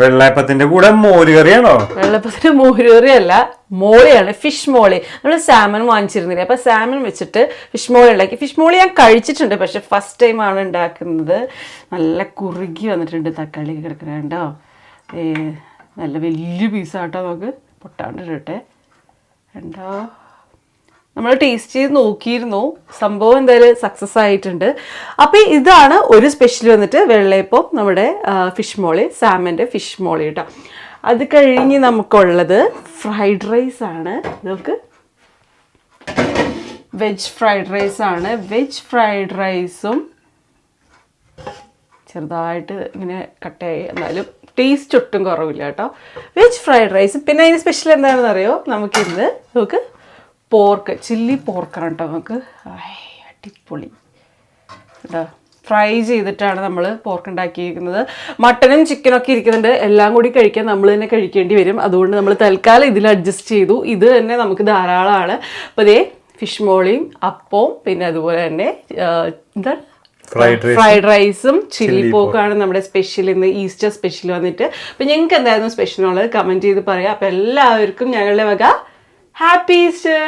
വെള്ളയപ്പത്തിന്റെ കൂടെ മോരുകറിയാണോ വെള്ളപ്പത്തിന് മോരുകറി അല്ല മോളിയാണ് ഫിഷ് മോളി. നമ്മൾ സാമൺ വാങ്ങിച്ചിരുന്നില്ലേ? അപ്പൊ സാമൺ വെച്ചിട്ട് ഫിഷ് മോളി ഉണ്ടാക്കി. ഫിഷ് മോളി ഞാൻ കഴിച്ചിട്ടുണ്ട് പക്ഷെ ഫസ്റ്റ് ടൈം ആണ് ഉണ്ടാക്കുന്നത്. നല്ല കുറുകി വന്നിട്ടുണ്ട് തക്കാളി കിടക്കണോ നല്ല വലിയ പീസാട്ടോ നമുക്ക് പൊട്ടാണ്ട് ഉണ്ടോ നമ്മൾ ടേസ്റ്റ് ചെയ്ത് നോക്കിയിരുന്നു. സംഭവം എന്തായാലും സക്സസ് ആയിട്ടുണ്ട്. അപ്പോൾ ഇതാണ് ഒരു സ്പെഷ്യൽ വന്നിട്ട് വെള്ളയപ്പം നമ്മുടെ ഫിഷ് മോളി സാമന്റെ ഫിഷ് മോളി കേട്ടോ. അത് കഴിഞ്ഞ് നമുക്കുള്ളത് ഫ്രൈഡ് റൈസ് ആണ്. നമുക്ക് വെജ് ഫ്രൈഡ് റൈസ് ആണ്. വെജ് ഫ്രൈഡ് റൈസും ചെറുതായിട്ട് ഇങ്ങനെ കട്ടയായി എന്നാലും ടേസ്റ്റ് ഒട്ടും കുറവില്ല കേട്ടോ. വെജ് ഫ്രൈഡ് റൈസ് പിന്നെ അതിന് സ്പെഷ്യൽ എന്താണെന്ന് അറിയോ നമുക്കിന്ന് നമുക്ക് പോർക്ക് ചില്ലി പോർക്കാണ് കേട്ടോ നമുക്ക്. അടിപൊളി. കേട്ടോ ഫ്രൈ ചെയ്തിട്ടാണ് നമ്മൾ പോർക്ക് ഉണ്ടാക്കിയിരിക്കുന്നത്. മട്ടനും ചിക്കനും ഒക്കെ ഇരിക്കുന്നുണ്ട്. എല്ലാം കൂടി കഴിക്കാൻ നമ്മൾ തന്നെ കഴിക്കേണ്ടി വരും. അതുകൊണ്ട് നമ്മൾ തൽക്കാലം ഇതിൽ അഡ്ജസ്റ്റ് ചെയ്തു. ഇത് തന്നെ നമുക്ക് ധാരാളമാണ്. അപ്പോൾ ഇതേ ഫിഷ് മോളിയും അപ്പവും പിന്നെ അതുപോലെ തന്നെ എന്താ എന്താണ്? ഫ്രൈഡ് റൈസും ചില്ലി പോക്കാണ് നമ്മുടെ സ്പെഷ്യൽ ഇന്ന് ഈസ്റ്റർ സ്പെഷ്യൽ വന്നിട്ട്. അപ്പം ഞങ്ങൾക്ക് എന്തായിരുന്നു സ്പെഷ്യൽ ഉള്ളത് കമന്റ് ചെയ്ത് പറയാം. അപ്പം എല്ലാവർക്കും ഞങ്ങളുടെ വക ഹാപ്പി ഈസ്റ്റർ